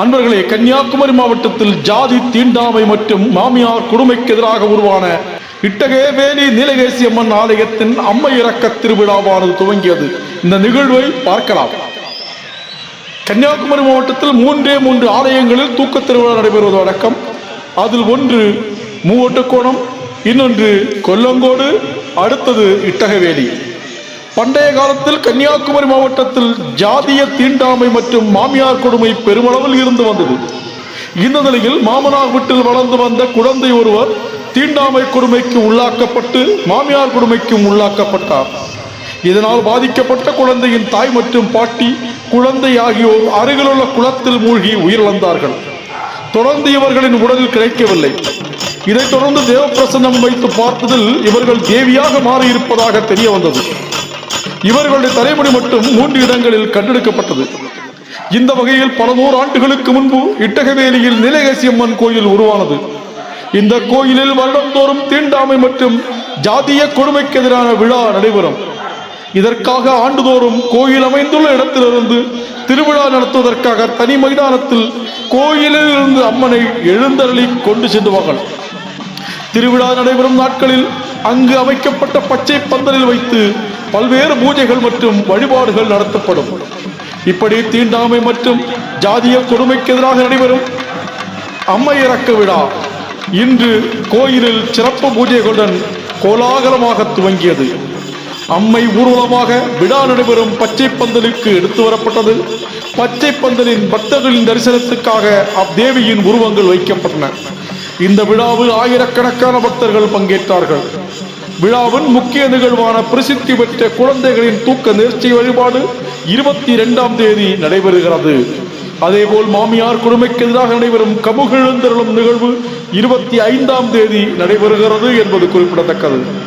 அன்பர்களே கன்னியாகுமரி மாவட்டத்தில் ஜாதி தீண்டாமை மற்றும் மாமியார் கொடுமைக்கு எதிராக உருவான இட்டகே வேலி நீலகேசி அம்மன் ஆலயத்தின் அம்மை இறக்க திருவிழாவானது துவங்கியது. இந்த நிகழ்வை பார்க்கலாம். கன்னியாகுமரி மாவட்டத்தில் மூன்றே மூன்று ஆலயங்களில் தூக்க திருவிழா நடைபெறுவது வழக்கம். அதில் ஒன்று மூவட்டுக்கோணம் இன்னொன்று கொல்லங்கோடு அடுத்தது இட்டகவேலி. பண்டைய காலத்தில் கன்னியாகுமரி மாவட்டத்தில் ஜாதிய தீண்டாமை மற்றும் மாமியார் கொடுமை பெருமளவில் இருந்து வந்தது. இந்த நிலையில் மாமனார் வீட்டில் வளர்ந்து வந்த குழந்தை ஒருவர் தீண்டாமை கொடுமைக்கு உள்ளாக்கப்பட்டு மாமியார் கொடுமைக்கும் உள்ளாக்கப்பட்டார். இதனால் பாதிக்கப்பட்ட குழந்தையின் தாய் மற்றும் பாட்டி குழந்தை ஆகியோர் அருகிலுள்ள குளத்தில் மூழ்கி உயிரிழந்தார்கள். தொடர்ந்து இவர்களின் உடலில் கிடைக்கவில்லை. இதைத் தொடர்ந்து தேவப்பிரசன்னம் வைத்து பார்த்ததில் இவர்கள் தேவியாக மாறியிருப்பதாக தெரிய வந்தது. இவர்களுடைய தலைமுடி மட்டும் மூன்று இடங்களில் கண்டெடுக்கப்பட்டது. இந்த வகையில் பல நூறு ஆண்டுகளுக்கு முன்பு இட்டகவேலியில் நிலையசியம்மன் கோயில் உருவானது. இந்த கோயிலில் வருடந்தோறும் தீண்டாமை மற்றும் ஜாதிய கொடுமைக்கு எதிரான விழா நடைபெறும். இதற்காக ஆண்டுதோறும் கோயில் அமைந்துள்ள இடத்திலிருந்து திருவிழா நடத்துவதற்காக தனி மைதானத்தில் கோயிலில் இருந்து அம்மனை எழுந்தருளி கொண்டு சென்றுவார்கள் திருவிழா நடைபெறும் நாட்களில் அங்கு அமைக்கப்பட்ட பச்சை பந்தலில் வைத்து பல்வேறு பூஜைகள் மற்றும் வழிபாடுகள் நடத்தப்படும். இப்படி தீண்டாமை மற்றும் ஜாதிய கொடுமைக்கு எதிராக நடைபெறும் அம்மை இறக்க விழா இன்று கோயிலில் சிறப்பு பூஜைகளுடன் கோலாகலமாக துவங்கியது. அம்மை ஊர்வலமாக விழா நடைபெறும் பச்சை பந்தலுக்கு எடுத்து வரப்பட்டது. பச்சை பந்தலின் பக்தர்களின் தரிசனத்துக்காக அத்தேவியின் உருவங்கள் வைக்கப்பட்டன. இந்த விழாவில் ஆயிரக்கணக்கான பக்தர்கள் பங்கேற்றார்கள். விழாவின் முக்கிய நிகழ்வான பிரசித்தி பெற்ற குழந்தைகளின் தூக்க நேர்ச்சி வழிபாடு இருபத்தி இரண்டாம் தேதி நடைபெறுகிறது. அதேபோல் மாமியார் கொடுமைக்கு எதிராக நடைபெறும் கமுகெழுந்தருளும் நிகழ்வு இருபத்தி ஐந்தாம் தேதி நடைபெறுகிறது என்பது குறிப்பிடத்தக்கது.